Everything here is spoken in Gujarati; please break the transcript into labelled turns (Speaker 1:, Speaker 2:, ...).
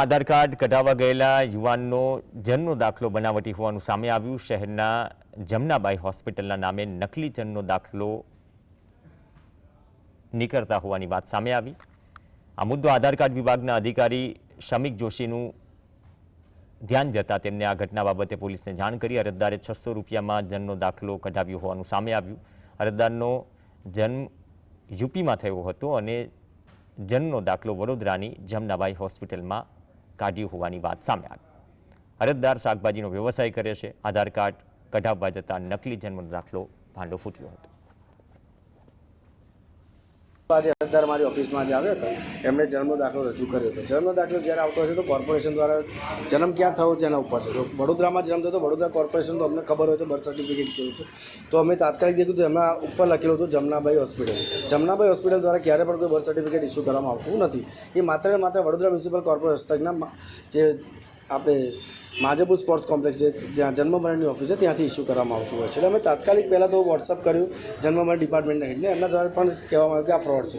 Speaker 1: આધાર કાર્ડ કઢાવવા ગયેલા યુવાનનો જન્મનો દાખલો બનાવટી હોવાનું સામે આવ્યું. શહેરના જમનાબાઈ હોસ્પિટલના નામે નકલી જન્મનો દાખલો નીકળતા હોવાની વાત સામે આવી. આ મુદ્દો આધાર કાર્ડ વિભાગના અધિકારી શમિક જોશીનું ધ્યાન જતાં તેમને આ ઘટના બાબતે પોલીસને જાણ કરી અરજદારે છસો રૂપિયામાં જન્મનો દાખલો કઢાવ્યો હોવાનું સામે આવ્યું. અરજદારનો જન્મ યુપીમાં થયો હતો અને જન્મનો દાખલો વડોદરાની જમનાબાઈ હોસ્પિટલમાં કાઢ્યો હોવાની વાત સામે આવી. અરજદાર શાકભાજીનો વ્યવસાય કરે છે. આધાર કાર્ડ, કઢાવવા જતાં નકલી જન્મનો દાખલો ભાંડો ફૂટ્યો હતો.
Speaker 2: આજે અરજદાર મારી ઓફિસમાં જે આવ્યા હતા. એમણે જન્મનો દાખલો રજૂ કર્યો હતો. જન્મનો દાખલો જ્યારે આવતો હશે તો કોર્પોરેશન દ્વારા જન્મ ક્યાં થયો છે એના ઉપર છે. જો વડોદરામાં જન્મ થયો તો વડોદરા કોર્પોરેશન તો અમને ખબર હોય છે બર્થ સર્ટિફિકેટ કેવું છે. તો અમે તાત્કાલિક દેખ્યું હતું એમના ઉપર લખેલું હતું જમનાબાઈ હોસ્પિટલ. જમનાબાઈ હોસ્પિટલ દ્વારા ક્યારે પણ કોઈ બર્થ સર્ટિફિકેટ ઇસ્યુ કરવામાં આવતું નથી. એ માત્ર માત્ર વડોદરા મ્યુનિસિપલ કોર્પોરેશન જે આપણે માજેપુર સ્પોર્ટ્સ કોમ્પ્લેક્સ છે જ્યાં જન્મ મરણની ઓફિસ છે ત્યાંથી ઇસ્યુ કરવામાં આવતું હોય છે. એટલે અમે તાત્કાલિક પહેલાં તો વોટ્સઅપ કર્યું જન્મ મરણ ડિપાર્ટમેન્ટના હેડને એમના દ્વારા પણ કહેવામાં આવ્યું કે આ ફ્રોડ છે.